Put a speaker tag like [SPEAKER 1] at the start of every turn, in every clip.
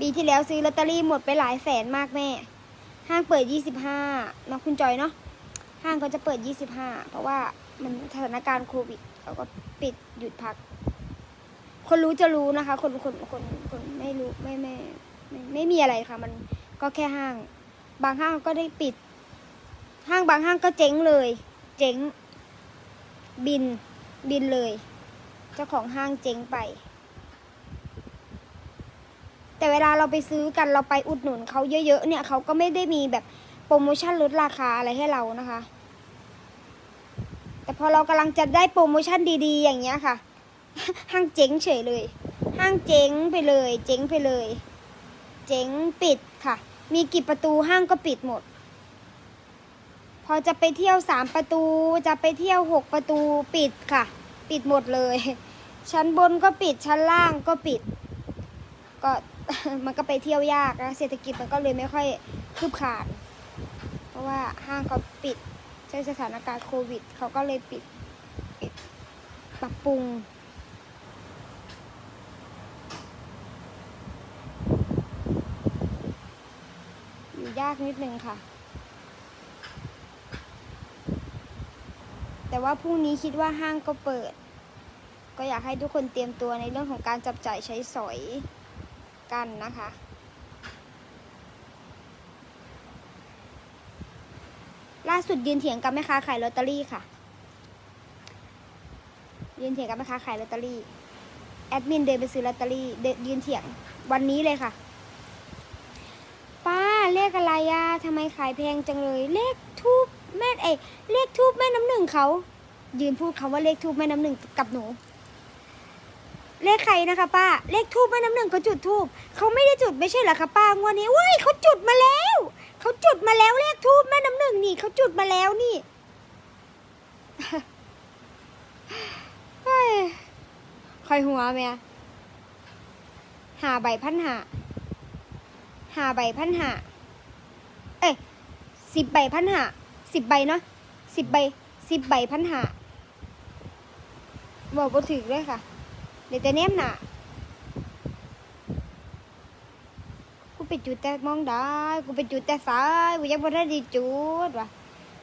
[SPEAKER 1] ปีที่แล้วซื้อลอตเตอรี่หมดไปหลายแสนมากแม่ ห้างเปิด 25เนาะคุณจอยเนาะ ห้างเขาจะเปิด 25 เพราะว่ามันสถานการณ์โควิดเขาก็ปิดหยุดพัก คนรู้จะรู้นะคะ คนคนคนคนไม่รู้ไม่ไม่ไม่ไม่มีอะไรค่ะ มันก็แค่ห้าง บางห้างก็ได้ปิด ห้างบางห้างก็เจ๊งเลย เจ๊ง บินบินเลย เจ้าของห้างเจ๊งไป แต่เวลาเราไปซื้อกันเราไปอุดหนุนเขาเยอะๆเนี่ยเขาก็ไม่ได้มีแบบโปรโมชั่นลดราคาอะไรให้เรานะคะ แต่พอเรากำลังจะได้โปรโมชั่นดีๆ อย่างเงี้ยค่ะ ห้างเจ๊งเฉยเลย ห้างเจ๊งไปเลย เจ๊งไปเลย เจ๊งปิดค่ะ มีกี่ประตูห้างก็ปิดหมด พอจะไปเที่ยวสามประตูจะไปเที่ยวหกประตูปิดค่ะ ปิดหมดเลย ชั้นบนก็ปิดชั้นล่างก็ปิด ก็มันก็ไปเที่ยวยากนะเศรษฐกิจมันก็เลยไม่ค่อยคืบคลาน เพราะว่าห้างเขาปิดใช้สถานการณ์โควิดเขาก็เลยปิดปิดปรับปรุงอยู่ยากนิดนึงค่ะ แต่ว่าพรุ่งนี้คิดว่าห้างก็เปิด ก็อยากให้ทุกคนเตรียมตัวในเรื่องของการจับจ่ายใช้สอย กันนะคะ ล่าสุดยืนเถียงกับแม่ค้าขายลอตเตอรี่ค่ะ ยืนเถียงกับแม่ค้าขายลอตเตอรี่ แอดมินเดินไปซื้อลอตเตอรี่เดินยืนเถียงวันนี้เลยค่ะ ป้าเลขอะไรอะทำไมขายแพงจังเลย เลขทูบแม่เอเลขทูบแม่น้ำหนึ่งเขา ยืนพูดคำว่าเลขทูบแม่น้ำหนึ่งกับหนู เลขใครนะคะป้า เลขทูบแม่น้ำหนึ่งเขาจุดทูบเขาไม่ได้จุดไม่ใช่เหรอคะป้างวดนี้ว้ยเขาจุดมาแล้วเขาจุดมาแล้วเลขทูบแม่น้ำหนึ่งนี่เขาจุดมาแล้วนี่คอยหัวแม่หาใบพันหาหาใบพันหาเอ้ยสิบใบพันหาสิบใบเนาะสิบใบสิบใบพันหาบอกบ่ถึงเลยค่ะ เดี๋ยวจะแนมหนากูไปจุดแต่มองได้กูไปจุดแต่ซ้ายกูยังบ่ได้ดีจุดว่ะ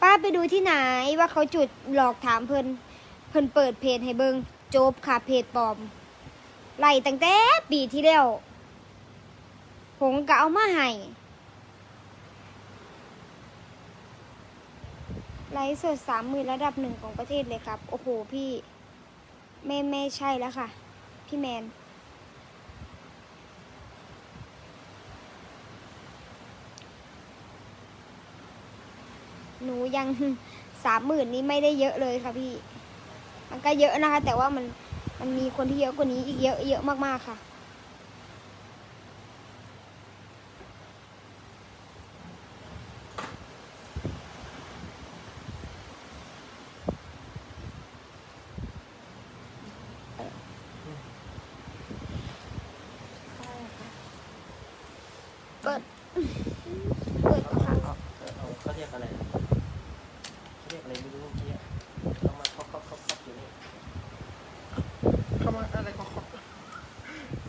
[SPEAKER 1] ป้าไปดูที่ไหนว่าเขาจุดหลอกถามเพิ่นเพิ่นเปิดเพจให้เบิงโจบค่ะเพจปลอมไล่ตั้งแต่ปีที่แล้วผมก็เอามาให้ไลฟ์สดสามหมื่นระดับหนึ่งของประเทศเลยครับ โอ้โหพี่ ไม่ไม่ใช่แล้วค่ะ พี่แมน หนูยังสามหมื่นนี้ไม่ได้เยอะเลยค่ะพี่ มันก็เยอะนะคะ แต่ว่ามันมันมีคนที่เยอะกว่านี้อีกเยอะเยอะมากๆค่ะ เปิดเปิดค่ะ
[SPEAKER 2] เอาเอาเขาเรียกอะไรนะเขาเรียกอะไรไม่รู้เมื่อกี้อะเอามาเคาะเคาะเคาะเคาะอยู่นี่
[SPEAKER 3] เขามาอะไรก็เขา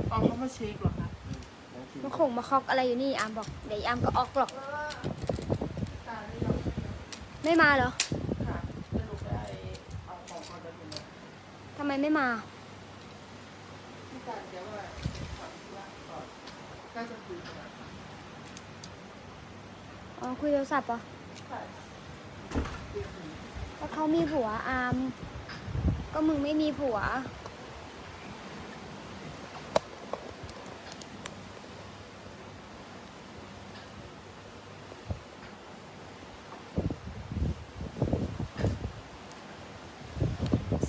[SPEAKER 3] เอาเขามาเช็คเหรอคะ
[SPEAKER 2] อืมบางที
[SPEAKER 1] มันคงมาคอกอะไรอยู่นี่อามบอกเดี๋ยวอามก็ออกหรอก
[SPEAKER 3] ตาไม่ยอม
[SPEAKER 1] ไม่มาเหรอ
[SPEAKER 3] ค่ะจะลงไปเอาของก่อนจะถึงแล้ว
[SPEAKER 1] ทำไมไม่มา
[SPEAKER 3] พี่การเดี๋ยวว่าขอธุระก่อนน่าจะคุยกันนะคะ
[SPEAKER 1] อ๋อคุยโทรศัพท์เหรอ
[SPEAKER 3] ค่ะถึง
[SPEAKER 1] ก็เขามีผัวอามก็มึงไม่มีผัว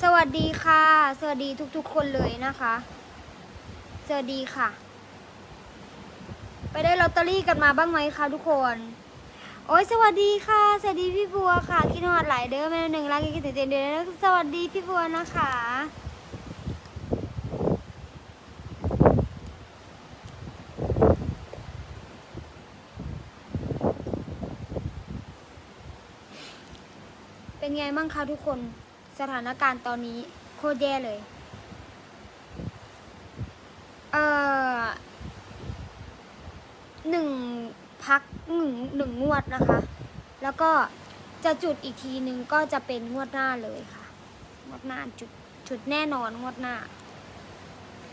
[SPEAKER 1] สวัสดีค่ะ สวัสดีทุกๆคนเลยนะคะ สวัสดีค่ะ ไปได้ลอตเตอรี่กันมาบ้างไหมคะทุกคน โอ้ยสวัสดีค่ะ สวัสดีพี่บัวค่ะคิดฮอดหลายเด้อแม่หนึ่งรักกินเต็มเดือนสวัสดีพี่บัวนะคะ เป็นไงมั่งคะทุกคนสถานการณ์ตอนนี้โคตรแย่เลย เอ่อหนึ่ง หนึ่งหนึ่งงวดนะคะ แล้วก็จะจุดอีกทีหนึ่งก็จะเป็นงวดหน้าเลยค่ะ งวดหน้าจุดจุดแน่นอนงวดหน้า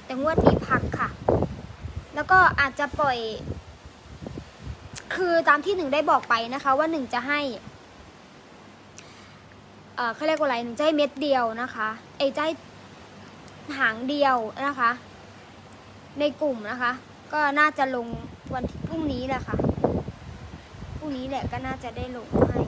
[SPEAKER 1] แต่งวดนี้พักค่ะ แล้วก็อาจจะปล่อย คือตามที่หนึ่งได้บอกไปนะคะ ว่าหนึ่งจะให้เอ่อเขาเรียกว่าอะไรหนึ่งจะให้เม็ดเดียวนะคะไอ้จะให้หางเดียวนะคะ ในกลุ่มนะคะ ก็น่าจะลงวันพรุ่งนี้แหละค่ะ พรุ่งนี้แหละก็น่าจะได้ลงให้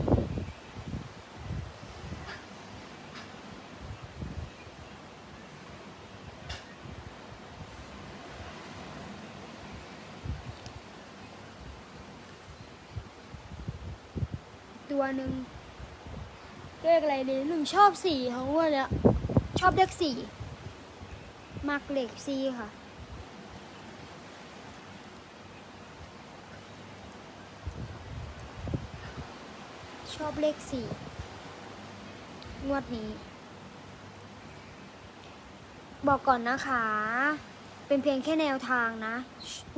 [SPEAKER 1] ตัวหนึ่งเลขอะไรดีหนึ่งชอบสี่ของวันเนี้ยชอบเลขสี่มากเลขสี่ค่ะ ชอบเลขสี่งวดนี้ บอกก่อนนะคะ เป็นเพียงแค่แนวทางนะ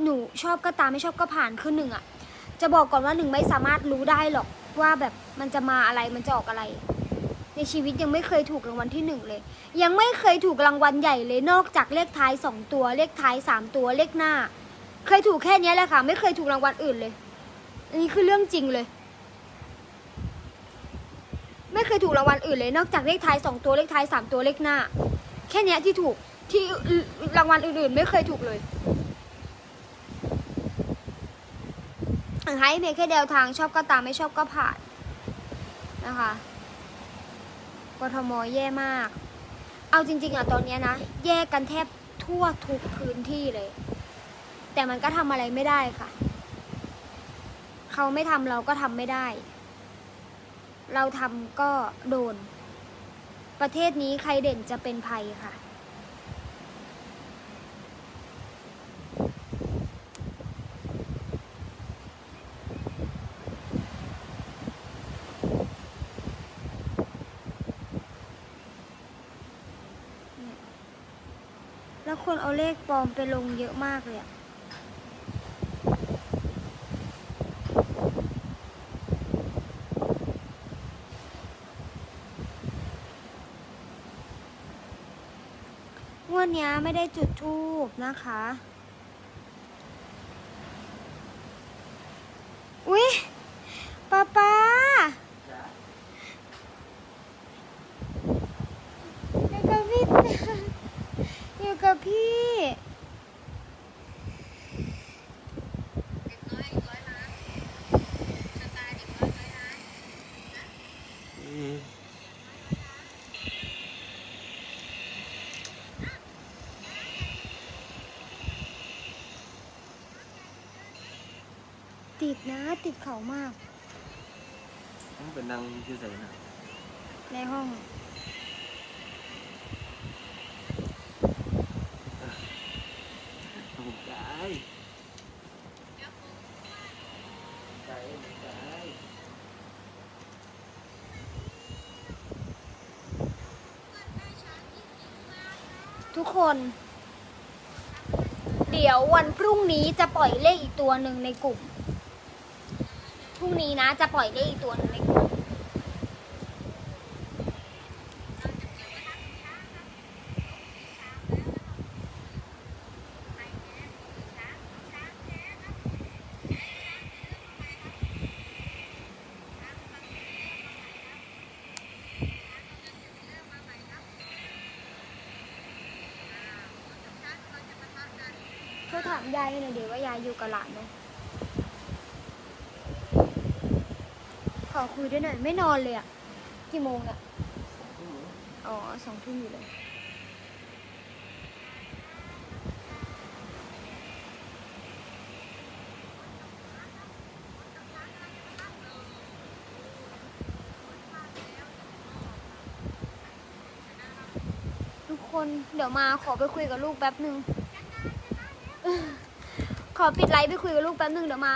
[SPEAKER 1] หนูชอบก็ตามไม่ชอบก็ผ่านคือหนึ่งอะจะบอกก่อนว่าหนึ่งไม่สามารถรู้ได้หรอกว่าแบบมันจะมาอะไรมันจะออกอะไร ในชีวิตยังไม่เคยถูกรางวัลที่หนึ่งเลย ยังไม่เคยถูกรางวัลใหญ่เลยนอกจากเลขท้ายสองตัว เลขท้ายสามตัวเลขหน้า เคยถูกแค่นี้แหละค่ะ ไม่เคยถูกรางวัลอื่นเลย อันนี้คือเรื่องจริงเลย ไม่เคยถูกรางวัลอื่นเลยนอกจากเลขท้ายสองตัวเลขท้ายสามตัวเลขหน้า แค่นี้ที่ถูกที่รางวัลอื่นๆ ไม่เคยถูกเลยให้เพียงแค่แนวทางชอบก็ตามไม่ชอบก็ผ่านนะคะกทมแย่มาก เอาจริง ๆอะตอนนี้นะ แย่กันแทบทั่วทุกพื้นที่เลย แต่มันก็ทำอะไรไม่ได้ค่ะ เขาไม่ทำเราก็ทำไม่ได้ เราทำก็โดน ประเทศนี้ใครเด่นจะเป็นภัยค่ะ แล้วคนเอาเลขปลอมไปลงเยอะมากเลยอะ วดเนี้ไม่ได้จุดทูบนะคะ อุ๊ยป้าป้า
[SPEAKER 2] จ้ะ
[SPEAKER 1] อยู่กับพี่ อยู่กับพี่
[SPEAKER 2] อืม
[SPEAKER 1] ติดนะติดเขามาก
[SPEAKER 2] ต้องเป็นนางที่ใส่นะ
[SPEAKER 1] ในห้อง
[SPEAKER 2] ถูกใจใจใจ
[SPEAKER 1] ทุกคน เดี๋ยววันพรุ่งนี้จะปล่อยเลขอีกตัวหนึ่งในกลุ่มพ รุ่งนี้นะ จะปล่อยเลขอีกตัวนึงในกลุ่มเขาถามยายหน่อยเดี๋ยวว่ายายอยู่กับหลานไหม อคุยด้วยหน่อยไม่นอนเลยอะกี่โมง
[SPEAKER 2] อืม
[SPEAKER 1] อ๋อสองทุ่มอยู่เลยทุกคนเดี๋ยวมาขอไปคุยกับลูกแป๊บหนึ่ง ขอปิดไลฟ์ไปคุยกับลูกแป๊บหนึ่งเดี๋ยวมา